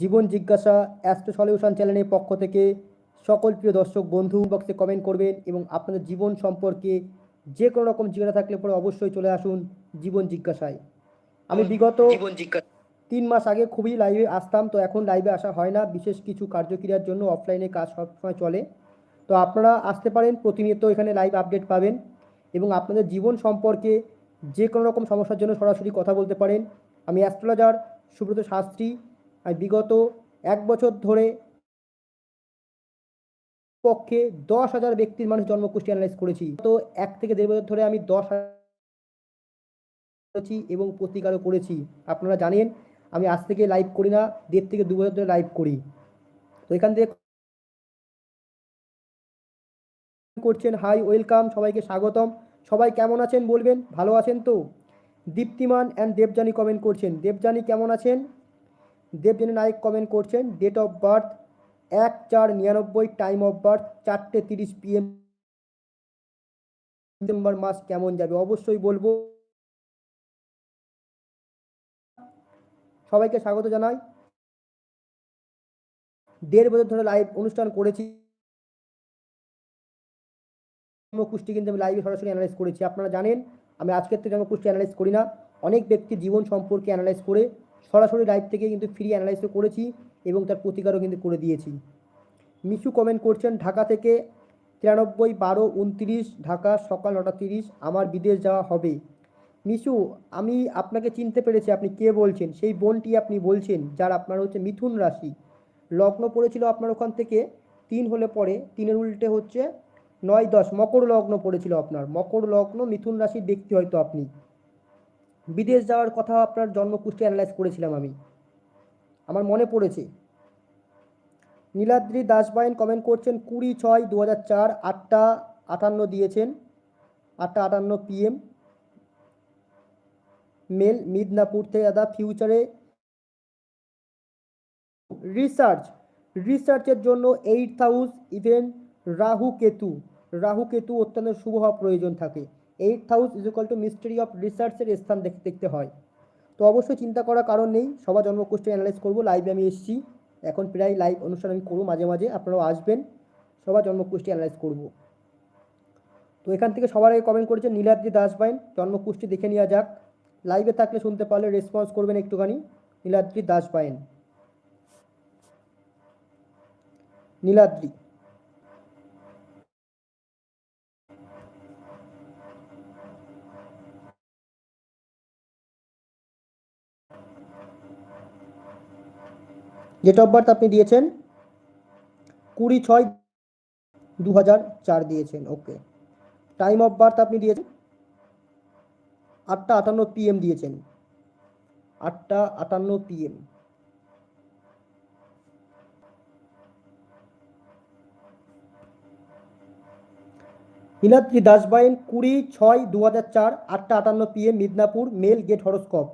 জীবন জিজ্ঞাসা astro solution চ্যানেলের পক্ষ থেকে সকল প্রিয় দর্শক বন্ধু বক্সে কমেন্ট করবেন এবং আপনাদের জীবন সম্পর্কে যে কোনো রকম জিজ্ঞাসা থাকলে পরে অবশ্যই চলে আসুন জীবন জিজ্ঞাসায়। আমি বিগত তিন মাস আগে খুবই লাইভে আসতাম তো এখন লাইভে আসা হয় না। বিশেষ কিছু কার্যক্রিয়ার জন্য অফলাইনে কাজ সবসময় চলে। তো আপনারা আসতে পারেন প্রতিনিয়ত এখানে লাইভ আপডেট পাবেন এবং আপনাদের জীবন সম্পর্কে যে কোনো রকম সমস্যার জন্য সরাসরি কথা বলতে পারেন। আমি অ্যাস্ট্রোলজার সুব্রত শাস্ত্রী। বিগত এক বছর ধরে পক্ষে দশ হাজার ব্যক্তির মানুষ জন্মকুষ্টি অ্যানালাইজ করেছি। তো এক থেকে দেড় বছর ধরে আমি দশ করেছি এবং প্রতিকারও করেছি। আপনারা জানেন, আমি আজ থেকে লাইভ করি না, দেড় থেকে দু বছর ধরে লাইভ করি। তো এখান থেকে করছেন হাই ওয়েলকাম সবাইকে স্বাগতম। সবাই কেমন আছেন বলবেন? ভালো আছেন তো? দীপ্তিমান অ্যান্ড দেবজানি কমেন্ট করছেন। দেবজানি কেমন আছেন? দেবজানি নায়ক কমেন্ট করছেন ডেট অফ বার্থ এক চার নিরানব্বই টাইম অফ বার্থ চারটে তিরিশ পিএম ডিসেম্বর মাস কেমন যাবে? অবশ্যই বলব। সবাইকে স্বাগত জানাই। দেড় বছর ধরে লাইভ অনুষ্ঠান করেছি। জন্মকুষ্টি কিন্তু আমি লাইভে সরাসরি অ্যানালাইজ করেছি। আপনারা জানেন, আমি আজকের থেকে জন্মকুষ্টি অ্যানালাইজ করি না। অনেক ব্যক্তি জীবন সম্পর্কে অ্যানালাইজ করে সরাসরি লাইভ থেকে কিন্তু ফ্রি অ্যানালাইজও করেছি এবং তার প্রতিকারও কিন্তু করে দিয়েছি। মিশু কমেন্ট করছেন, ঢাকা থেকে তিরানব্বই, বারো, উনত্রিশ, ঢাকা সকাল নটা তিরিশ, আমার বিদেশ যাওয়া হবে। মিশু, আমি আপনাকে চিনতে পেরেছি, আপনি কে বলছেন? সেই বোনটি আপনি বলছেন, যার আপনার হচ্ছে মিথুন রাশি। লগ্ন পড়েছিল আপনার ওখান থেকে, তিন হলে পরে, তিনের উল্টে হচ্ছে নয় দশ। মকর লগ্ন পড়েছিল আপনার। মকর লগ্ন মিথুন রাশির ব্যক্তি হয়তো আপনি। বিদেশ যাওয়ার কথা আপনার জন্মকুষ্টি অ্যানালাইজ করেছিলাম আমি। আমার মনে পড়েছে। নীলাদ্রি দাসবাইন কমেন্ট করছেন, কুড়ি ছয় দু হাজার চার, আটটা আটান্ন দিয়েছেন, আটটা আটান্ন পিএম মেল, মিদনাপুর থেকে দাদা ফিউচারে রিসার্চ রিসার্চের জন্য eight house even Rahu Ketu. Rahu Ketu অত্যন্ত শুভ হওয়া প্রয়োজন থাকে। Eight house is equal to mystery of রিসার্চের স্থান দেখতে হয়। তো অবশ্যই চিন্তা করার কারণ নেই। সবার জন্মকোষ্ঠী অ্যানালাইজ করব লাইভে আমি এসেছি। এখন প্রায় লাইভ অনুষ্ঠান আমি করব মাঝে মাঝে। আপনারাও আসবেন। সবার জন্মকুষ্টি অ্যানালাইজ করব। তো এখান থেকে সবার আগে কমেন্ট করেছেন নীলাদ্রি দাস দাসবাইন। জন্মকুষ্টি দেখে নেওয়া যাক। লাইভে থাকলে শুনতে পারলে রেসপন্স করবেন একটুখানি। Niladri Das Dasbain. Niladri. Date of birth আপনি দিয়েছেন? কুড়ি ছয় দু দিয়েছেন ওকে টাইম অফ বার্থ আপনি দিয়েছেন? আটটা আটান্ন পিএম দিয়েছেন। আটটা আটান্ন পিএম নীলাদ্রি দাসবাইন, কুড়ি ছয় দু হাজার চার, আটটা আটান্ন PM Midnapore, male get horoscope.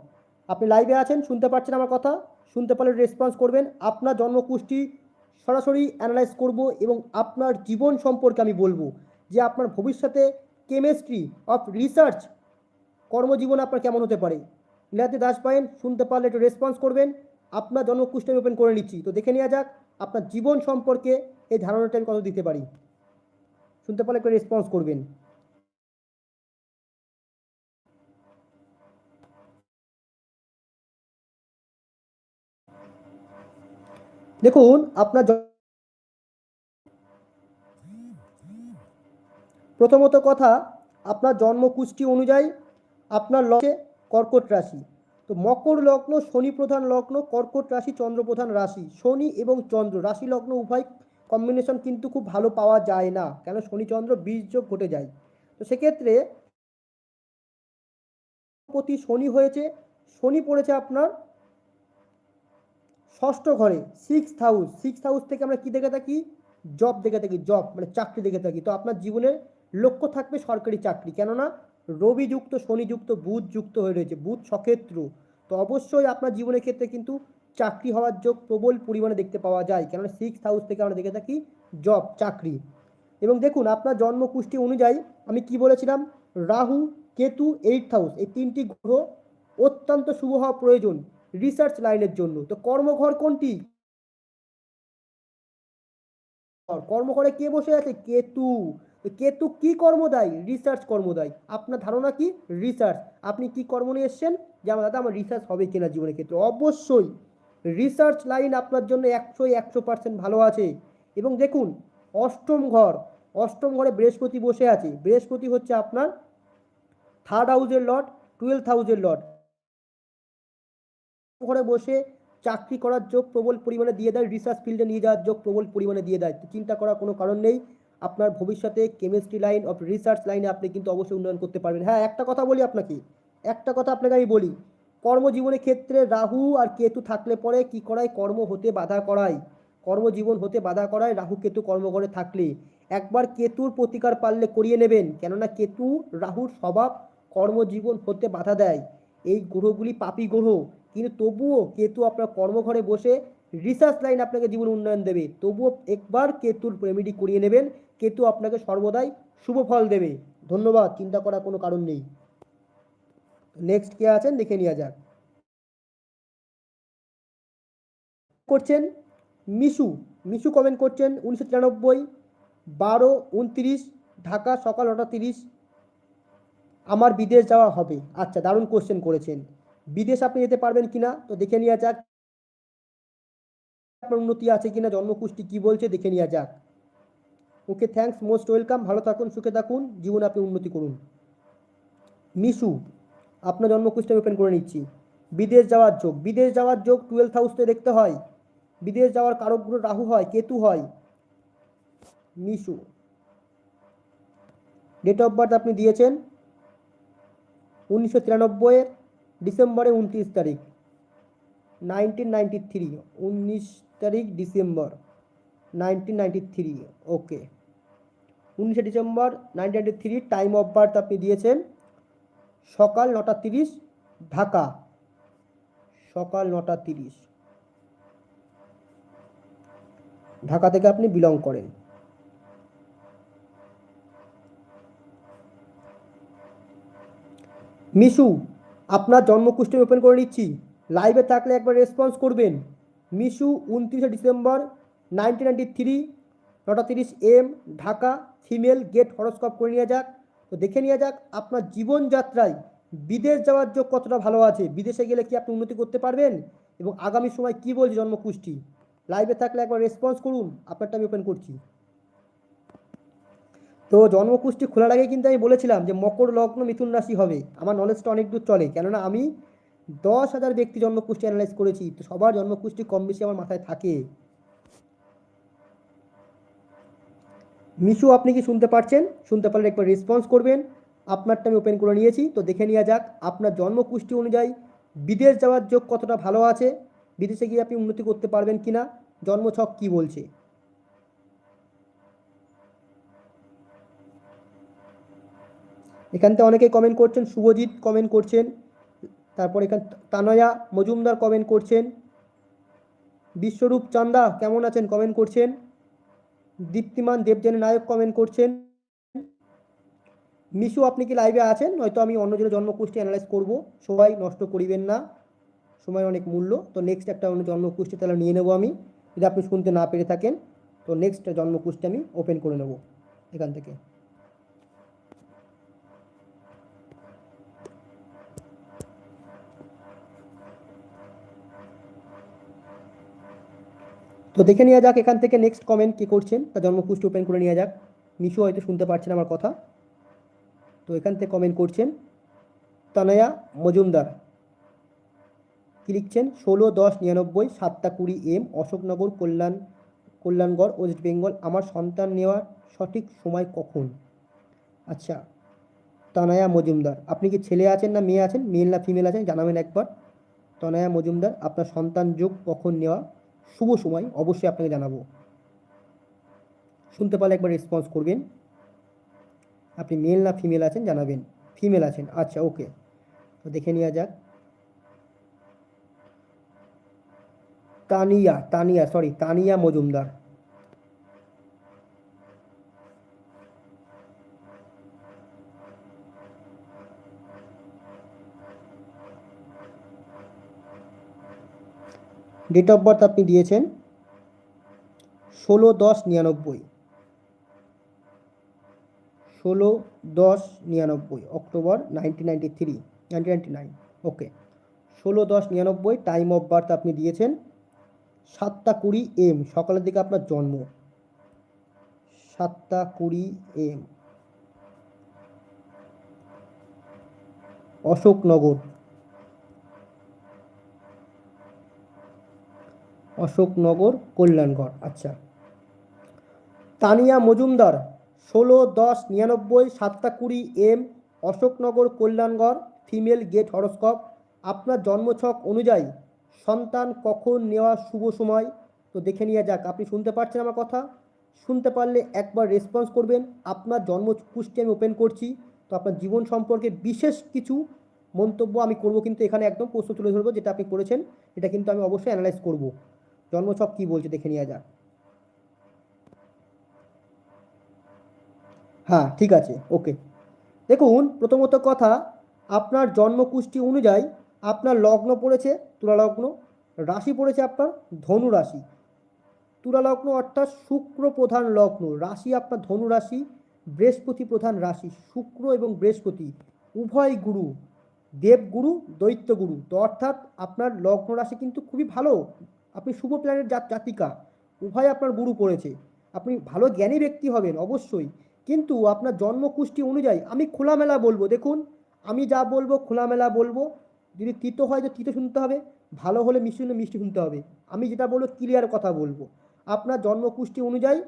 আপনি লাইভে আছেন, শুনতে পাচ্ছেন আমার কথা? শুনতে পারলে রেসপন্স করবেন। আপনার জন্মকুষ্টি সরাসরি অ্যানালাইজ করব এবং আপনার জীবন সম্পর্কে আমি বলব যে আপনার ভবিষ্যতে কেমিস্ট্রি অফ রিসার্চ কর্মজীবন আপনার কেমন হতে পারে। নীলাদ্রি দাস পায়েন, শুনতে পারলে একটু রেসপন্স করবেন। আপনার জন্মকুষ্টি আমি ওপেন করে নিচ্ছি। তো দেখে নেওয়া যাক আপনার জীবন সম্পর্কে এই ধারণাটা আমি কত দিতে পারি। শুনতে পারলে একটু রেসপন্স করবেন। দেখুন, আপনার প্রথমত কথা, আপনার জন্মকুষ্টি অনুযায়ী আপনার লগ্নে কর্কট রাশি। তো মকর লগ্ন, শনি প্রধান লগ্ন, কর্কট রাশি, চন্দ্র প্রধান রাশি। শনি এবং চন্দ্র, রাশি লগ্ন উভয় কম্বিনেশন কিন্তু খুব ভালো পাওয়া যায় না। কেন? শনি, চন্দ্র বীজ যোগ ঘটে যায়। তো সেক্ষেত্রে প্রতি শনি হয়েছে, শনি পড়েছে আপনার ষষ্ঠ ঘরে সিক্স হাউস সিক্স হাউস থেকে আমরা কি দেখে থাকি? জব দেখে থাকি জব মানে চাকরি দেখে থাকি। তো আপনার জীবনের লক্ষ্য থাকবে সরকারি চাকরি। কেননা রবি যুক্ত, শনি যুক্ত, বুধ যুক্ত হয়ে রয়েছে। বুধ সক্ষেত্র। তো অবশ্যই আপনার জীবনের ক্ষেত্রে কিন্তু চাকরি হওয়ার যোগ প্রবল পরিমাণে দেখতে পাওয়া যায়। কেননা সিক্স হাউস থেকে আমরা দেখে থাকি জব চাকরি। এবং দেখুন, আপনার জন্মকুষ্টি অনুযায়ী আমি কি বলেছিলাম? রাহু, কেতু এইট হাউস এই তিনটি গ্রহ অত্যন্ত শুভ হওয়া প্রয়োজন। রিসার্চ লাইনের জন্য। তো কর্মঘর কোনটি? কর্মঘরে কে বসে আছে? কেতু। কেতু কি কর্ম দেয় রিসার্চ কর্ম দেয় আপনার ধারণা কি? রিসার্চ আপনি কি কর্ম নিয়ে এসছেন? যে আমার দাদা, আমার রিসার্চ হবে কিনা জীবনের ক্ষেত্রে? অবশ্যই। রিসার্চ লাইন আপনার জন্য একশো একশো পার্সেন্ট ভালো আছে। এবং দেখুন, অষ্টম ঘর। অষ্টম ঘরে বৃহস্পতি বসে আছে। বৃহস্পতি হচ্ছে আপনার থার্ড হাউজের লট টুয়েলভ হাউসের লট ঘরে বসে চাকরি করার যোগ প্রবল পরিমাণে দিয়ে দেয় রিসার্চ ফিল্ডে নিয়ে যাওয়ার যোগ প্রবল পরিমাণে দিয়ে দেয়। চিন্তা করার কোনো কারণ নেই। আপনার ভবিষ্যতে কেমিস্ট্রি লাইন অফ রিসার্চ লাইনে আপনি কিন্তু অবশ্যই উন্নয়ন করতে পারবেন। হ্যাঁ একটা কথা বলি আপনাকে। একটা কথা আপনাকে আমি বলি। কর্মজীবনের ক্ষেত্রে রাহু আর কেতু থাকলে পরে কি করায়? কর্ম হতে বাধা করায়। কর্মজীবন হতে বাধা করায় রাহু কেতু কর্মঘরে থাকলে। একবার কেতুর প্রতিকার পারলে করিয়ে নেবেন। কেননা কেতু রাহুর স্বভাব কর্মজীবন হতে বাধা দেয়। এই গ্রহগুলি পাপি গ্রহ। কিন্তু তবুও কেতু আপনার কর্মঘরে বসে রিসার্চ লাইন আপনাকে জীবন উন্নয়ন দেবে। তবুও একবার কেতুর রেমেডি করিয়ে নেবেন। কেতু আপনাকে সর্বদাই শুভ ফল দেবে। ধন্যবাদ, চিন্তা করার কোনো কারণ নেই। নেক্সট কে আছেন? দেখে নেওয়া যাক। করছেন মিশু। মিশু কমেন্ট করছেন উনিশশো তিরানব্বই, বারো, উনত্রিশ, ঢাকা সকাল নটা তিরিশ, আমার বিদেশ যাওয়া হবে। আচ্ছা দারুণ কোশ্চেন করেছেন। বিদেশ আপনি যেতে পারবেন কিনা, তো দেখে নেওয়া যাক। আপনার উন্নতি আছে কিনা জন্মকুষ্টি কি বলছে, দেখে নেওয়া যাক। ওকে, থ্যাঙ্কস, মোস্ট ওয়েলকাম, ভালো থাকুন, সুখে থাকুন, জীবনে আপনি উন্নতি করুন। মিশু, আপনার জন্মকুষ্টি আমি ওপেন করে নিচ্ছি। বিদেশ যাওয়ার যোগ, বিদেশ যাওয়ার যোগ টুয়েলভ হাউসতে দেখতে হয়। বিদেশ যাওয়ার কারকগুলো রাহু হয়, কেতু হয়। মিশু ডেট অফ বার্থ আপনি দিয়েছেন, উনিশশো তিরানব্বইয়ের। ডিসেম্বরে উনত্রিশ তারিখ নাইনটিন নাইনটি থ্রি উনিশ তারিখ December nineteen ninety three okay উনিশে December nineteen ninety three time of birth আপনি দিয়েছেন, সকাল নটা তিরিশ, ঢাকা। সকাল নটা তিরিশ। ঢাকা থেকে আপনি বিলং করেন। মিশু আপনার জন্মকুষ্টি ওপেন করে নিচ্ছি। লাইভে থাকলে একবার রেসপন্স করবেন। মিশু উনত্রিশে ডিসেম্বর নাইনটিন নাইনটি থ্রি নটা তিরিশ AM Dhaka female get horoscope করে নিয়ে যাক। তো দেখে নিয়ে যাক আপনার জীবনযাত্রায় বিদেশ যাওয়ার যোগ কতটা ভালো আছে? বিদেশে গেলে কি আপনি উন্নতি করতে পারবেন? এবং আগামী সময় কি বলছে জন্মকুষ্টি লাইভে থাকলে একবার রেসপন্স করুন। আপনারটা আমি ওপেন করছি। তো জন্মকুষ্টি খোলার আগে কিন্তু আমি বলেছিলাম যে মকর, লগ্ন, মিথুন রাশি হবে। আমার নলেজটা অনেক দূর চলে। কেননা আমি দশ হাজার ব্যক্তি জন্মকুষ্টি অ্যানালাইজ করেছি, তো সবার জন্মকুষ্টি কম বেশি আমার মাথায় থাকে। মিশু, আপনি কি শুনতে পারছেন? শুনতে পারলে একবার রেসপন্স করবেন। আপনারটা আমি ওপেন করে নিয়েছি। তো দেখে নেওয়া যাক, আপনার জন্মকুষ্টি অনুযায়ী বিদেশ যাওয়ার যোগ কতটা ভালো আছে? বিদেশে গিয়ে আপনি উন্নতি করতে পারবেন কিনা? জন্মছক কী বলছে? এখান থেকে অনেকেই কমেন্ট করছেন, শুভজিৎ কমেন্ট করছেন, তারপর এখান তানয়া মজুমদার কমেন্ট করছেন, বিশ্বরূপ চান্দা কেমন আছেন কমেন্ট করছেন, দীপ্তিমান দেবজানী নায়ক কমেন্ট করছেন, মিশু আপনি কি লাইভে আছেন? হয়তো আমি অন্যজনের জন্মকুষ্টি অ্যানালাইজ করব, সবাই নষ্ট করিবেন না, সময় অনেক মূল্য, তো নেক্সট একটা অন্য জন্মকুষ্টি তাহলে নিয়ে নেব আমি, যদি আপনি শুনতে না পেরে থাকেন, তো নেক্সট জন্মকুষ্টি আমি ওপেন করে নেব, এখান থেকে। তো দেখে নেওয়া যাক এখান থেকে নেক্সট কমেন্ট কে করছেন। তা জন্মকুষ্টি ওপেন করে নেওয়া যাক। মিশু হয়তো শুনতে পারছেন আমার কথা। তো এখান থেকে কমেন্ট করছেন তনয়া মজুমদার। কি লিখছেন? ষোলো দশ নিরানব্বই সাতটা কুড়ি AM Ashoknagar Kalyan, Kalyangarh, West Bengal. আমার সন্তান নেওয়ার সঠিক সময় কখন? আচ্ছা তনয়া মজুমদার। আপনি কি ছেলে আছেন না মেয়ে আছেন? মেল না ফিমেল আছেন? জানাবেন একবার। তনয়া মজুমদার, আপনার সন্তান যোগ কখন নেওয়া শুভ সময়, অবশ্যই আপনাকে জানাব। শুনতে পারলে একবার রেসপন্স করবেন। আপনি মেল না ফিমেল আছেন, জানাবেন। ফিমেল আছেন আচ্ছা ওকে তো দেখে নেওয়া যাক। Tania Tania sorry Tania Majumdar. Date of birth আপনি দিয়েছেন ষোলো দশ নিরানব্বই। ষোলো দশ নিরানব্বই October nineteen ninety three nineteen ninety nine okay ষোলো দশ নিরানব্বই টাইম অফ বার্থ আপনি দিয়েছেন সাতটা কুড়ি এম, সকালের দিকে আপনার জন্ম। সাতটা কুড়ি এম। অশোকনগর। অশোকনগর কল্যাণগড়। আচ্ছা। তানিয়া মজুমদার, ষোলো দশ নিরানব্বই সাতটা কুড়ি AM, Ashoknagar Kalyangarh female get horoscope. আপনার জন্মছক অনুযায়ী সন্তান কখন নেওয়া শুভ সময়? তো দেখে নিয়ে যাক, আপনি শুনতে পাচ্ছেন আমার কথা? শুনতে পারলে একবার রেসপন্স করবেন। আপনার জন্ম পুষ্টি আমি ওপেন করছি। তো আপনার জীবন সম্পর্কে বিশেষ কিছু মন্তব্য আমি করব কিন্তু এখানে একদম প্রশ্ন তুলে ধরবো, যেটা আপনি করেছেন। এটা কিন্তু আমি অবশ্যই অ্যানালাইজ করব। জন্মছক কী বলছে দেখে নেওয়া যাক। হ্যাঁ ঠিক আছে ওকে দেখুন, প্রথমত কথা, আপনার জন্মকুষ্টি অনুযায়ী আপনার লগ্ন পড়েছে তুলা লগ্ন রাশি পড়েছে আপনার ধনু রাশি তুলা লগ্ন অর্থাৎ শুক্র প্রধান লগ্ন, রাশি আপনার ধনু রাশি বৃহস্পতি প্রধান রাশি, শুক্র এবং বৃহস্পতি, উভয় গুরু, দেবগুরু, দৈত্যগুরু। তো অর্থাৎ আপনার লগ্ন রাশি কিন্তু খুবই ভালো। আপনি শুভ প্ল্যানের জাত জাতিকা, উভয় আপনার গুরু পড়েছে আপনি ভালো জ্ঞানী ব্যক্তি হবেন, অবশ্যই। কিন্তু আপনার জন্মকুষ্টি অনুযায়ী আমি খোলামেলা বলব, দেখুন, আমি যা বলব, খোলামেলা বলব। যদি তিতো হয় তো তিতো শুনতে হবে, ভালো হলে মিষ্টি হলে মিষ্টি শুনতে হবে। আমি যেটা বলব ক্লিয়ার কথা বলব। আপনার জন্মকুষ্টি অনুযায়ী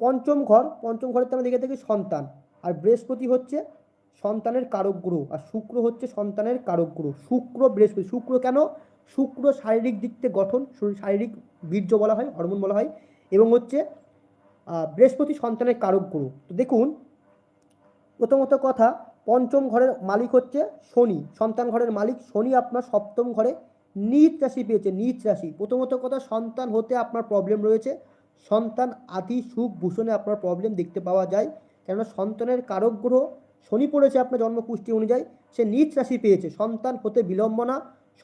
পঞ্চম ঘর, পঞ্চম ঘরের তো আমরা দেখে থাকি সন্তান। আর বৃহস্পতি হচ্ছে সন্তানের কারক গ্রহ, আর শুক্র হচ্ছে সন্তানের কারক গ্রহ। শুক্র বৃহস্পতি, শুক্র কেন? শুক্র শারীরিক দিক থেকে গঠন শারীরিক বীর্য বলা হয়, হরমোন বলা হয়, এবং হচ্ছে বৃহস্পতি সন্তানের কারক গ্রহ তো দেখুন, প্রথমত কথা, পঞ্চম ঘরের মালিক হচ্ছে শনি। সন্তান ঘরের মালিক শনি আপনার সপ্তম ঘরে নিচ রাশি পেয়েছে, নিচ রাশি। প্রথমত কথা, সন্তান হতে আপনার প্রবলেম রয়েছে। সন্তান আদি, সুখ, ভূষণে আপনার প্রবলেম দেখতে পাওয়া যায়। কেননা সন্তানের কারক গ্রহ শনি পড়েছে আপনার জন্মপুষ্টি অনুযায়ী, সে নিচ রাশি পেয়েছে। সন্তান হতে বিলম্বনা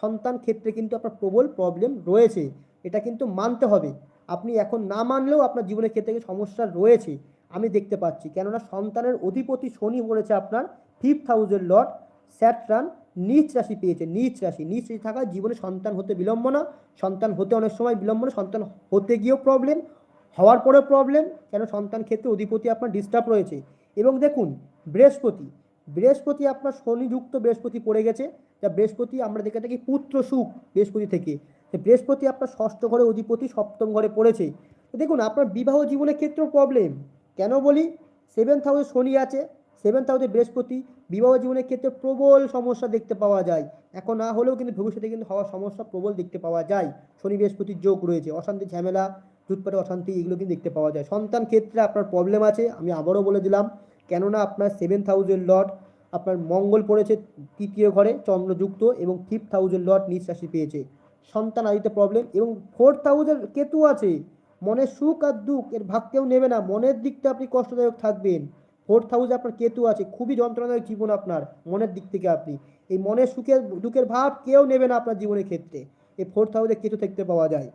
সন্তান ক্ষেত্রে কিন্তু আপনার প্রবল প্রবলেম রয়েছে। এটা কিন্তু মানতে হবে। আপনি এখন না মানলেও আপনার জীবনের ক্ষেত্রে সমস্যা রয়েছে। আমি দেখতে পাচ্ছি। কেননা সন্তানের অধিপতি শনি পড়েছে আপনার ফিফথ হাউসের লট স্যাটরান নিচ রাশি পেয়েছে। নিচ রাশি। নিচ রাশি থাকা জীবনে সন্তান হতে বিলম্বনা সন্তান হতে অনেক সময় বিলম্বনা সন্তান হতে গিয়েও প্রবলেম হওয়ার পরে প্রবলেম কেন? সন্তান ক্ষেত্রে অধিপতি আপনার ডিস্টার্ব রয়েছে। এবং দেখুন, বৃহস্পতি বৃহস্পতি আপনার শনিযুক্ত বৃহস্পতি পড়ে গেছে, যা বৃহস্পতি আমরা দেখে থাকি পুত্র সুখ বৃহস্পতি থেকে। বৃহস্পতি আপনার ষষ্ঠ ঘরে অধিপতি, সপ্তম ঘরে পড়েছে। দেখুন, আপনার বিবাহ জীবনের ক্ষেত্রেও প্রবলেম কেন বলি? সেভেন্থ হাউসে শনি আছে সেভেন্থ হাউসে বৃহস্পতি। বিবাহ জীবনের ক্ষেত্রে প্রবল সমস্যা দেখতে পাওয়া যায়। এখন না হলেও কিন্তু ভবিষ্যতে কিন্তু হওয়ার সমস্যা প্রবল দেখতে পাওয়া যায়। শনি বৃহস্পতির যোগ রয়েছে, অশান্তি, ঝামেলা জুটপাটে অশান্তি, এগুলো কিন্তু দেখতে পাওয়া যায়। সন্তান ক্ষেত্রে আপনার প্রবলেম আছে, আমি আবারও বলে দিলাম। কেননা আপনার সেভেন থাউজেন্ড লট আপনার মঙ্গল পড়েছে তৃতীয় ঘরে, চন্দ্রযুক্ত এবং ফিফথ থাউজেন্ড লট নিচ রাশি পেয়েছে। সন্তান আদিতে প্রবলেম এবং ফোর্থ হাউসের কেতু আছে। মনের সুখ আর দুঃখ, এর ভাগ কেউ নেবে না। মনের দিকটা আপনি কষ্টদায়ক থাকবেন। ফোর্থ হাউসে আপনার কেতু আছে, খুবই যন্ত্রণাদায়ক জীবন আপনার, মনের দিক থেকে আপনি। এই মনের সুখের, দুঃখের ভাব কেউ নেবে না আপনার জীবনের ক্ষেত্রে। এই ফোর্থ হাউসে কেতু দেখতে পাওয়া যায়।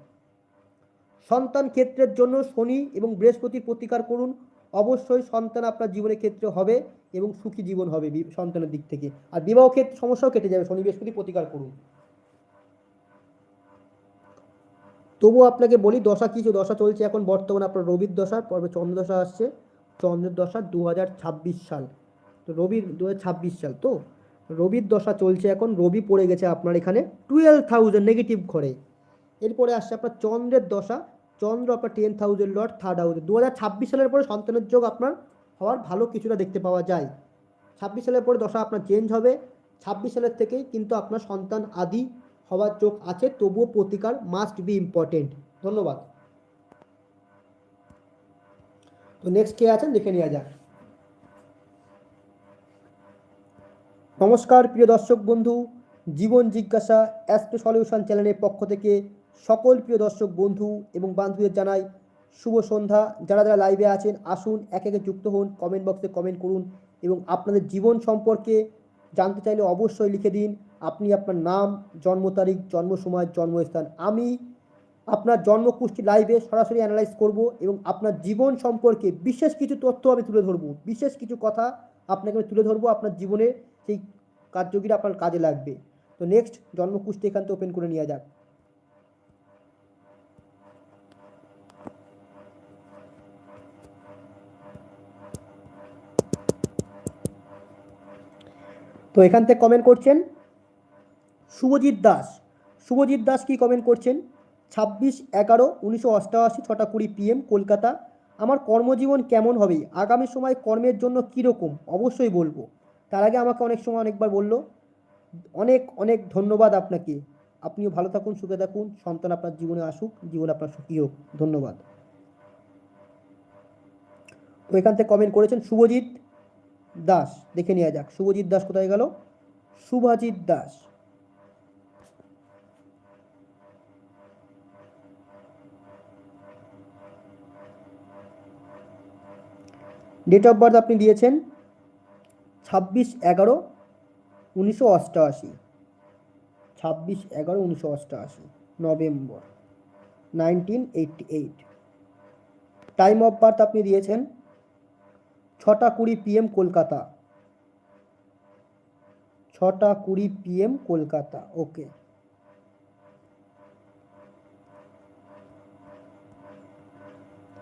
সন্তান ক্ষেত্রের জন্য শনি এবং বৃহস্পতির প্রতিকার করুন। অবশ্যই সন্তান আপনার জীবনের ক্ষেত্রে হবে এবং সুখী জীবন হবে সন্তানের দিক থেকে। আর বিবাহ ক্ষেত্রে সমস্যাও কেটে যাবে। শনি বৃহস্পতি প্রতিকার করুন। তবু আপনাকে বলি, দশা কিছু দশা চলছে এখন। বর্তমানে আপনার রবির দশা, পর্বে চন্দ্র দশা আসছে। চন্দ্রের দশা দু হাজার ছাব্বিশ সাল। তো রবির দু সাল তো? রবির দশা চলছে এখন। রবি পড়ে গেছে আপনার এখানে। টুয়েলভ থাউজেন্ড নেগেটিভ ঘরে। এরপরে আসছে আপনার চন্দ্রের দশা। চন্দ্র আপনার টেন থাউজেন্ড লট থার্ড হাউসে দু সালের পরে সন্তানের যোগ আপনার হওয়ার ভালো কিছুটা দেখতে পাওয়া যায়। ছাব্বিশ সালের পরে দশা আপনার চেঞ্জ হবে। ছাব্বিশ সালের থেকেই কিন্তু আপনার সন্তান আদি হওয়ার চোখ আছে, তবুও প্রতিকার মাস্ট বি ইম্পর্টেন্ট ধন্যবাদ। তো নেক্সট কে আছেন? দেখে নেওয়া যাক। নমস্কার, প্রিয় দর্শক বন্ধু। জীবন জিজ্ঞাসা অ্যাস্ট্রো সলিউশন চ্যানেলের পক্ষ থেকে সকল প্রিয় দর্শক, বন্ধু এবং বান্ধবীদের জানাই শুভ সন্ধ্যা। যারা যারা লাইভে আছেন, আসুন, এক একে যুক্ত হন কমেন্ট বক্সে কমেন্ট করুন এবং আপনাদের জীবন সম্পর্কে জানতে চাইলে অবশ্যই লিখে দিন। আপনি আপনার নাম, জন্ম তারিখ, জন্ম সময়, জন্মস্থান। আমি আপনার জন্মকুষ্ঠি লাইভে সরাসরি অ্যানালাইজ করব এবং আপনার জীবন সম্পর্কে বিশেষ কিছু তথ্য আমি তুলে ধরবো। বিশেষ কিছু কথা আপনাকে আমি তুলে ধরবো, আপনার জীবনে সেই কার্যকিরা আপনার কাজে লাগবে। তো নেক্সট জন্মকুষ্ঠি এখান থেকে ওপেন করে নেওয়া যাক। তো এখান থেকে কমেন্ট করছেন শুভজিৎ দাস। শুভজিৎ দাস কি কমেন্ট করছেন? ছাব্বিশ এগারো উনিশশো অষ্টআশি ছটা কুড়ি পিএম কলকাতা। আমার কর্মজীবন কেমন হবে? আগামী সময় কর্মের জন্য কীরকম? অবশ্যই বলব। তার আগে আমাকে অনেক সময় অনেকবার বলল। অনেক অনেক ধন্যবাদ আপনাকে। আপনিও ভালো থাকুন, সুখে থাকুন। সন্তান আপনার জীবনে আসুক, জীবন আপনার সুখী হোক। ধন্যবাদ। তো এখান থেকে কমেন্ট করেছেন শুভজিৎ। দাস, দেখে নেওয়া যাক। শুভজিৎ দাস কোথায় গেল? Subhajit Das. Date of birth আপনি দিয়েছেন ছাব্বিশ এগারো উনিশশো অষ্টআশি। ছাব্বিশ এগারো উনিশশো অষ্টআশি, November nineteen eighty eight time of birth আপনি দিয়েছেন ছটা কুড়ি পিএম কলকাতা। ছটা কুড়ি পিএম কলকাতা ওকে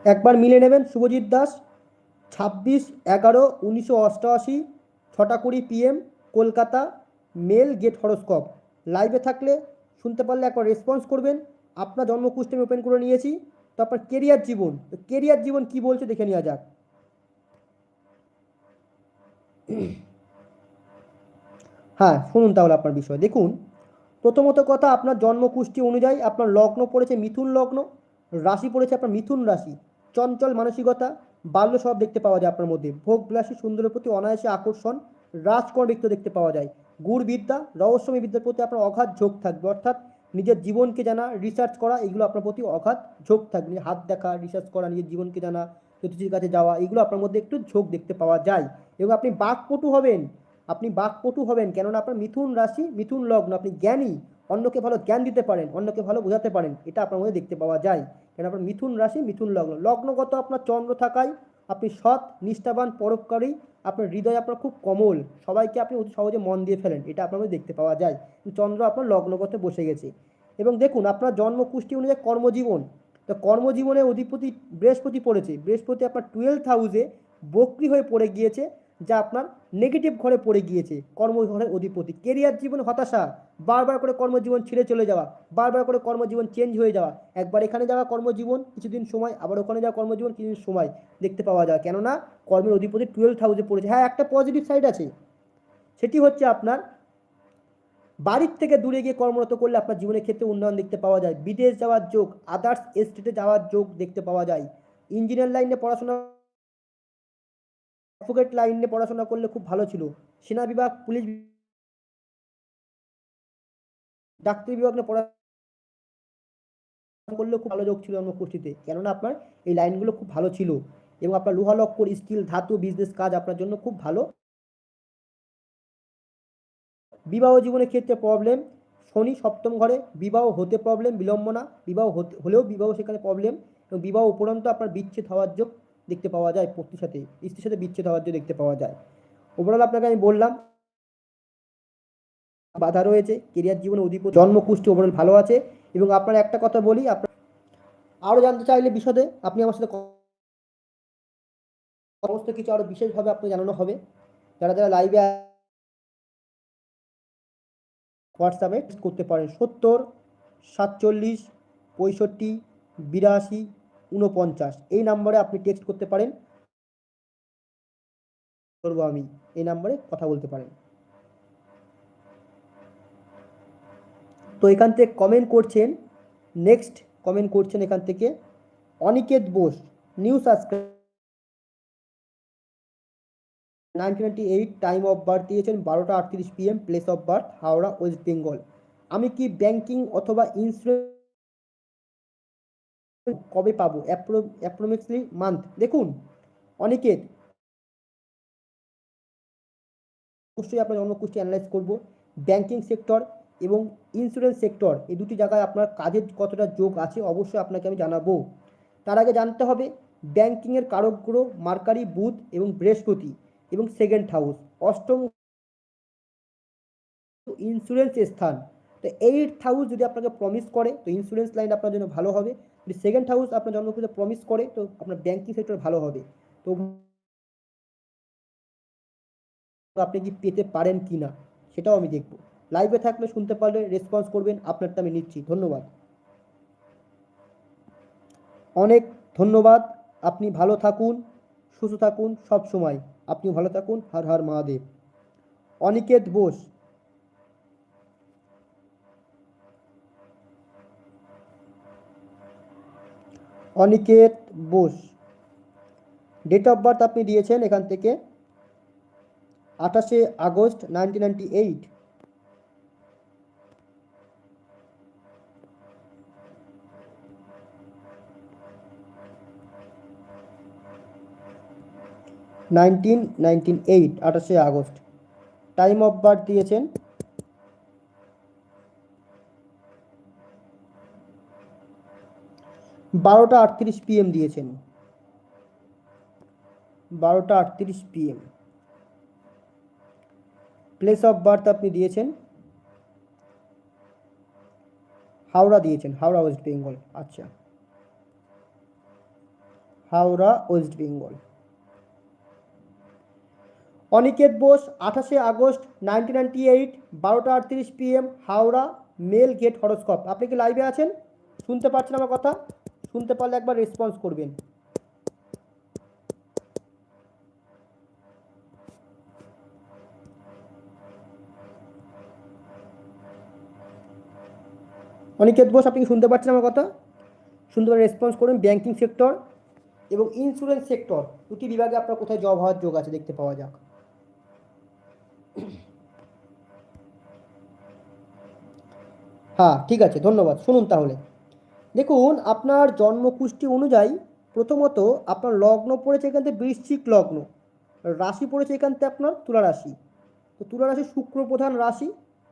একবার মিলে নেবেন শুভজিৎ দাস, ছাব্বিশ এগারো উনিশশো অষ্টআশি, ছটা কুড়ি PM Kolkata male get horoscope লাইভে থাকলে শুনতে পারলে একবার রেসপন্স করবেন। আপনার জন্মকুষ্ঠি ওপেন করে নিয়েছি। তো আপনার কেরিয়ার জীবন কেরিয়ার জীবন কি বলছে দেখে নেওয়া যাক। হ্যাঁ শুনুন তাহলে আপনার বিষয়। দেখুন, প্রথমত কথা, আপনার জন্মকুষ্ঠি অনুযায়ী আপনার লগ্ন পড়েছে মিথুন লগ্ন, রাশি পড়েছে আপনার মিথুন রাশি। চঞ্চল মানসিকতা, বাল্য সব দেখতে পাওয়া যায় আপনার মধ্যে। ভোগবিলাসী সুন্দরের প্রতি অনায়াসে আকর্ষণ রাজকর ব্যক্তি দেখতে পাওয়া যায়। গুড় বিদ্যা রহস্যময় বিদ্যার প্রতি আপনার অগাধ ঝোঁক থাকবে। অর্থাৎ নিজের জীবনকে জানা রিসার্চ করা, এগুলো আপনার প্রতি অগাধ ঝোঁক থাকবে। হাত দেখা রিসার্চ করা, নিজের জীবনকে জানা, জ্যোতিষীর কাছে যাওয়া, এগুলো আপনার মধ্যে একটু ঝোঁক দেখতে পাওয়া যায়। এবং আপনি বাকপটু হবেন। আপনি বাকপটু হবেন কেননা আপনার মিথুন রাশি, মিথুন লগ্ন। আপনি জ্ঞানী, অন্যকে ভালো জ্ঞান দিতে পারেন, অন্যকে ভালো বোঝাতে পারেন, এটা আপনার মধ্যে দেখতে পাওয়া যায়। কেন আপনার মিথুন রাশি, মিথুন লগ্ন। লগ্নগত আপনার চন্দ্র থাকায় আপনি সৎ, নিষ্ঠাবান, পরোপকারী, আপনার হৃদয় আপনার খুব কমল। সবাইকে আপনি অতি সহজে মন দিয়ে ফেলেন, এটা আপনার মধ্যে দেখতে পাওয়া যায়। চন্দ্র আপনার লগ্নগত বসে গেছে। এবং দেখুন, আপনার জন্মকুষ্ঠি অনুযায়ী কর্মজীবন। তো কর্মজীবনে অধিপতি বৃহস্পতি পড়েছে। বৃহস্পতি আপনার টুয়েলভ হাউসে বক্রি হয়ে পড়ে গিয়েছে। যা আপনার নেগেটিভ ঘরে পড়ে গিয়েছে কর্মঘরের অধিপতি। কেরিয়ার জীবন হতাশা, বারবার করে কর্মজীবন ছেড়ে চলে যাওয়া, বারবার করে কর্মজীবন চেঞ্জ হয়ে যাওয়া। একবার এখানে যাওয়া কর্মজীবন, কিছুদিন সময়, আবার ওখানে যাওয়া কর্মজীবন, কিছুদিন সময় দেখতে পাওয়া যায়। কেননা, কর্মের অধিপতি টুয়েলভ হাউসে পড়েছে। হ্যাঁ একটা পজিটিভ সাইড আছে। সেটি হচ্ছে আপনার বাড়ির থেকে দূরে গিয়ে কর্মরত করলে আপনার জীবনের ক্ষেত্রে উন্নয়ন দেখতে পাওয়া যায়। বিদেশ যাওয়ার যোগ আদার্স স্টেটে যাওয়ার যোগ দেখতে পাওয়া যায়। ইঞ্জিনিয়ার লাইনে পড়াশোনা অ্যাডভোকেট লাইনে পড়াশোনা করলে খুব ভালো ছিল। সেনা বিভাগ, পুলিশ ডাক্তারি বিভাগ নিয়ে পড়াশোনা করলেও খুব ভালো যোগ ছিল জন্মকুষ্ঠিতে কেননা আপনার এই লাইনগুলো খুব ভালো ছিল এবং আপনার লোহালক্কর স্টিল ধাতু বিজনেস কাজ আপনার জন্য খুব ভালো। বিবাহ জীবনের ক্ষেত্রে প্রবলেম শনি সপ্তম ঘরে বিবাহ হতে প্রবলেম বিলম্বনা বিবাহ হলেও বিবাহ সেখানে প্রবলেম এবং বিবাহ উপরন্ত আপনার বিচ্ছেদ হওয়ার যোগ দেখতে পাওয়া যায় পতির সাথে, স্ত্রীর সাথে বিচ্ছেদ হওয়ার যোগ দেখতে পাওয়া যায়। ওভারঅল আপনাকে আমি বললাম, বাধা রয়েছে কেরিয়ার জীবনে অধিপতি জন্মকুষ্টি ওভারঅল ভালো আছে। এবং আপনার একটা কথা বলি, আপনার আরও জানতে চাইলে বিশদে আপনি আমার সাথে সমস্ত কিছু আরও বিশেষভাবে আপনি জানানো হবে। যারা যারা লাইভে হোয়াটসঅ্যাপে করতে পারেন, সত্তর, সাতচল্লিশ, পঁয়ষট্টি, বিরাশি উনপঞ্চাশ এই নাম্বারে আপনি টেক্সট করতে পারেন। করব আমি। এই নাম্বারে কথা বলতে পারেন। তো এখান থেকে কমেন্ট করছেন। নেক্সট কমেন্ট করছেন এখান থেকে। Aniket Bose new subscribe nineteen ninety eight time of birth দিয়েছেন, বারোটা আটত্রিশ PM place of birth Howrah West Bengal আমি কি ব্যাংকিং অথবা ইন্স্যুরেন্স কবে পাবো? অ্যাপ্রোমিক্সলি মান্থ দেখুন, অনিকেত, অবশ্যই আপনার জন্মকুষ্টি অ্যানালাইজ করব। ব্যাংকিং সেক্টর এবং ইন্স্যুরেন্স সেক্টর এই দুটি জায়গায় আপনার কাজের কতটা যোগ আছে অবশ্যই আপনাকে আমি জানাব। তার আগে জানতে হবে ব্যাংকিংয়ের কারক মার্কারি, বুধ এবং বৃহস্পতি এবং সেকেন্ড হাউস অষ্টম ইন্স্যুরেন্স স্থান। তো এইট হাউস যদি আপনাকে প্রমিস করে, তো ইন্স্যুরেন্স লাইন আপনার জন্য ভালো হবে। যদি সেকেন্ড হাউস আপনার জন্মকুষ্ঠে প্রমিস করে, তো আপনার ব্যাংকিং সেক্টর ভালো হবে। তো আপনি কি পেতে পারেন কি না, সেটাও আমি দেখব। লাইভে থাকলে শুনতে পারলে রেসপন্স করবেন, আপনারটা আমি নিচ্ছি। ধন্যবাদ। অনেক ধন্যবাদ। আপনি ভালো থাকুন, সুস্থ থাকুন সব সময় আপনি ভালো থাকুন। Har Har Mahadev. Aniket Bose. Aniket Bose. Date of birth আপনি দিয়েছেন এখান থেকে আঠাশে August nineteen ninety eight nineteen nineteen eight আঠাশে আগস্ট। টাইম অফ বার্থ দিয়েছেন বারোটা আটত্রিশ পিএম দিয়েছেন। বারোটা আটত্রিশ পিএম প্লেস অফ বার্থ আপনি দিয়েছেন। হাওড়া দিয়েছেন, হাওড়া ওয়েস্ট বেঙ্গল আচ্ছা। হাওড়া ওয়েস্ট বেঙ্গল অনিকেত বোস, আঠাশে আগস্ট নাইনটিন নাইনটি এইট বারোটা আটত্রিশ PM Howrah male get horoscope আপনি কি লাইভে আছেন? শুনতে পাচ্ছেন আমার কথা? শুনতে পারলে একবার রেসপন্স করবেন। অনিকেত বোস, আপনি শুনতে পাচ্ছেন আমার কথা? পারে রেসপন্স করুন। ব্যাংকিং সেক্টর এবং ইন্স্যুরেন্স সেক্টর দুটি বিভাগে আপনার কোথায় জব হওয়ার যোগ আছে দেখতে পাওয়া যাক। হ্যাঁ ঠিক আছে, ধন্যবাদ। শুনুন তাহলে। দেখুন, আপনার জন্মকুষ্ঠি অনুযায়ী প্রথমত আপনার লগ্ন পড়েছে এখান থেকে বৃশ্চিক লগ্ন। রাশি পড়েছে এখান থেকে আপনার তুলা রাশি তো তুলা রাশি শুক্র প্রধান রাশি,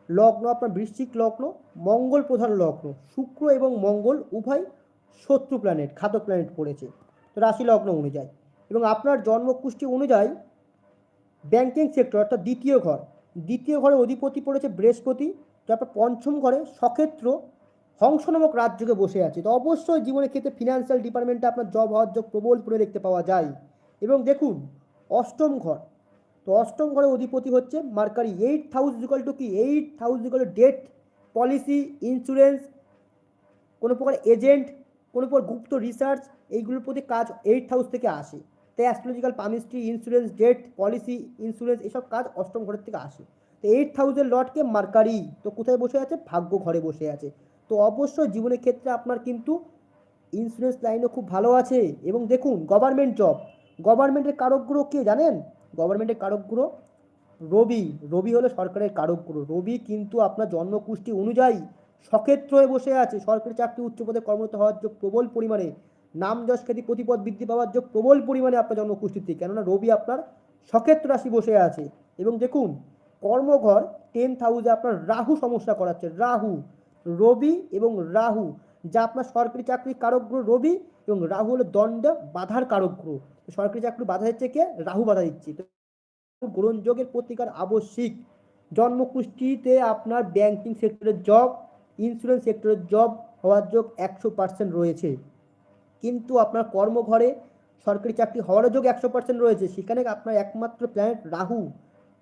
লগ্ন আপনার বৃশ্চিক লগ্ন, মঙ্গল প্রধান লগ্ন। শুক্র এবং মঙ্গল উভয় শত্রু প্ল্যানেট ঘাতক প্ল্যানেট পড়েছে। তো রাশি লগ্ন অনুযায়ী। এবং আপনার জন্মকুষ্ঠি অনুযায়ী ব্যাংকিং সেক্টর অর্থাৎ দ্বিতীয় ঘর। দ্বিতীয় ঘরে অধিপতি পড়েছে বৃহস্পতি তারপর পঞ্চম ঘরে সক্ষেত্র হংস নামক রাজ্যকে বসে আছে। তো অবশ্যই জীবনের ক্ষেত্রে ফিনান্সিয়াল ডিপার্টমেন্টে আপনার জব হওয়ার যোগ প্রবল করে দেখতে পাওয়া যায়। এবং দেখুন, অষ্টম ঘর। তো অষ্টম ঘরে অধিপতি হচ্ছে Mercury eight house equal to কি? Eight house equal to debt policy insurance কোনো প্রকার এজেন্ট কোনো প্রকার গুপ্ত রিসার্চ এইগুলোর প্রতি কাজ এইট হাউস থেকে আসে। তাই astrological palmistry insurance debt policy insurance এসব কাজ অষ্টম ঘরের থেকে আসে। তো এইট থাউজেন্ড লটকে মার্কারি। তো কোথায় বসে আছে? ভাগ্য ঘরে বসে আছে। তো অবশ্যই জীবনের ক্ষেত্রে আপনার কিন্তু ইন্স্যুরেন্স লাইনও খুব ভালো আছে। এবং দেখুন গভর্নমেন্ট জব গভর্নমেন্টের কারকগুলো কে জানেন? গভর্নমেন্টের কারকগুলো রবি। রবি হলো সরকারের কারকগুলো। রবি কিন্তু আপনার জন্মকুষ্ঠি অনুযায়ী সক্ষেত্র হয়ে বসে আছে। সরকারি চাকরি উচ্চ পদে কর্মরত হওয়ার যোগ প্রবল পরিমাণে। নাম যশ খ্যাতি প্রতিপদ বৃদ্ধি পাওয়ার যোগ প্রবল পরিমাণে আপনার জন্মকুষ্ঠিতে কেননা রবি আপনার সক্ষেত্র রাশি বসে আছে। এবং দেখুন, কর্মঘর টেন্থ হাউসে আপনার রাহু সমস্যা করাচ্ছে। রাহু। রবি এবং রাহু। যা আপনার সরকারি চাকরির কারক গ্রহ রবি এবং রাহু হলো দণ্ড বাধার কারক গ্রহ। সরকারি চাকরি বাধা দিচ্ছে কে? রাহু বাধা দিচ্ছে। গ্রহণযোগের প্রতিকার আবশ্যিক। জন্মকুষ্ঠিতে আপনার ব্যাংকিং সেক্টরের জব ইন্স্যুরেন্স সেক্টরের জব হওয়ার যোগ একশো পার্সেন্ট রয়েছে। কিন্তু আপনার কর্মঘরে সরকারি চাকরি হওয়ারও যোগ একশো পার্সেন্ট রয়েছে। সেখানে আপনার একমাত্র প্ল্যানেট রাহু।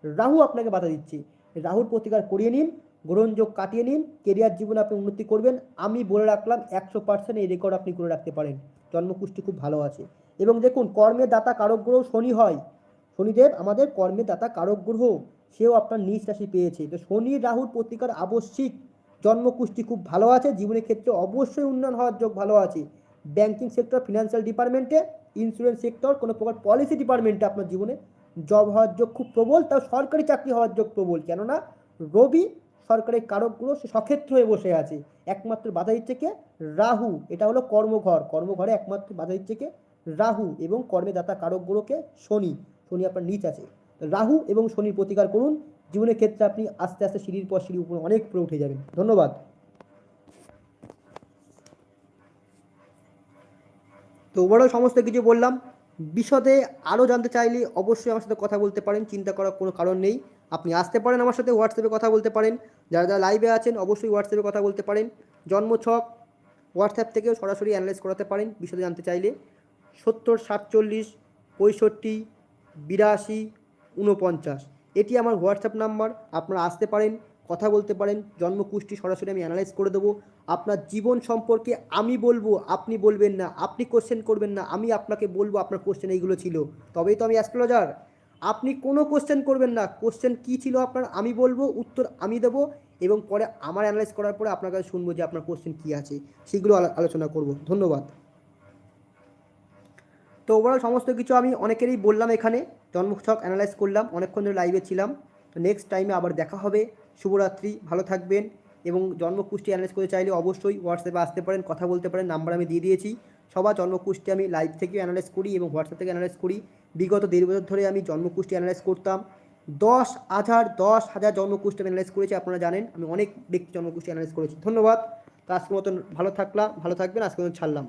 রাহু আপনাকে বাধা দিচ্ছে। রাহুর প্রতিকার করিয়ে নিন। গ্রহণযোগ কাটিয়ে নিন, কেরিয়ার জীবনে আপনি উন্নতি করবেন। আমি বলে রাখলাম, একশো পার্সেন্ট এই রেকর্ড আপনি করে রাখতে পারেন। জন্মকুষ্ঠি খুব ভালো আছে। এবং দেখুন কর্মের দাতা কারক গ্রহ শনি হয়। শনিদেব আমাদের কর্মের দাতা কারক গ্রহ, সেও আপনার নিজ রাশি পেয়েছে। তো শনি রাহুর প্রতিকার আবশ্যিক। জন্মকুষ্ঠি খুব ভালো আছে, জীবনের ক্ষেত্রে অবশ্যই উন্নয়ন হওয়ার যোগ ভালো আছে। ব্যাংকিং সেক্টর ফিনান্সিয়াল ডিপার্টমেন্টে ইন্স্যুরেন্স সেক্টর কোনো প্রকার পলিসি ডিপার্টমেন্টে আপনার জীবনে জব হওয়ার যোগ খুব প্রবল, তাও সরকারি চাকরি হওয়ার যোগ প্রবল। কেননা, রবি সরকারি কারকগুলো সে সক্ষেত্র হয়ে বসে আছে। একমাত্র বাধা দিচ্ছে কে? রাহু। এটা হলো কর্মঘর। কর্মঘরে একমাত্র বাধা দিচ্ছে কে? রাহু এবং কর্মে দাতা কারকগুলোকে শনি। শনি আপনার নিচ আছে। রাহু এবং শনির প্রতিকার করুন। জীবনের ক্ষেত্রে আপনি আস্তে আস্তে সিঁড়ির পর সিঁড়ি উপরে অনেক উপরে উঠে যাবেন। ধন্যবাদ। তো ওভারঅল সমস্ত কিছু বললাম। বিশদে আরও জানতে চাইলে অবশ্যই আমার সাথে কথা বলতে পারেন। চিন্তা করার কোনো কারণ নেই। আপনি আসতে পারেন আমার সাথে, হোয়াটসঅ্যাপে কথা বলতে পারেন। যারা যারা লাইভে আছেন, অবশ্যই হোয়াটসঅ্যাপে কথা বলতে পারেন। জন্মছক হোয়াটসঅ্যাপ থেকেও সরাসরি অ্যানালাইজ করাতে পারেন বিশদে জানতে চাইলে। সত্তর, সাতচল্লিশ, পঁয়ষট্টি, বিরাশি উনপঞ্চাশ এটি আমার হোয়াটসঅ্যাপ নাম্বার, আপনারা আসতে পারেন, কথা বলতে পারেন জন্মকুষ্টি সরাসরি আমি অ্যানালাইজ করে দেবো। আপনার জীবন সম্পর্কে আমি বলব, আপনি বলবেন না, আপনি কোশ্চেন করবেন না, আমি আপনাকে বলব আপনার কোশ্চেন এইগুলো ছিল। তবেই তো আমি অ্যাস্ট্রোলজার আপনি কোনো কোশ্চেন করবেন না। কোশ্চেন কী ছিল আপনার? আমি বলব, উত্তর আমি দেবো এবং পরে আমার অ্যানালাইজ করার পরে আপনার কাছে শুনব যে আপনার কোশ্চেন কী আছে। সেগুলো আলোচনা করব। ধন্যবাদ। তো ওভারঅল সমস্ত কিছু আমি অনেকেরই বললাম এখানে। জন্মছক অ্যানালাইজ করলাম, অনেকক্ষণ ধরে লাইভে ছিলাম। তো নেক্সট টাইমে আবার দেখা হবে। শুভরাত্রি, ভালো থাকবেন এবং জন্মপুষ্টি অ্যানালাইজ করতে চাইলে অবশ্যই হোয়াটসঅ্যাপে আসতে পারেন, কথা বলতে পারেন নাম্বার আমি দিয়ে দিয়েছি। সবার জন্মকুষ্টি আমি লাইভ থেকেও অ্যানালাইজ করি এবং হোয়াটসঅ্যাপ থেকে অ্যানালাইজ করি। বিগত দেড় বছর ধরে আমি জন্মকুষ্টি অ্যানালাইজ করতাম। দশ হাজার দশ হাজার জন্মকুষ্টি অ্যানালাইজ করেছি, আপনারা জানেন। আমি অনেক ব্যক্তি জন্মকুষ্টি অ্যানালাইজ করেছি। ধন্যবাদ। তো আজকের মতন ভালো থাকলাম ভালো থাকবেন। আজকের মতন ছাড়লাম।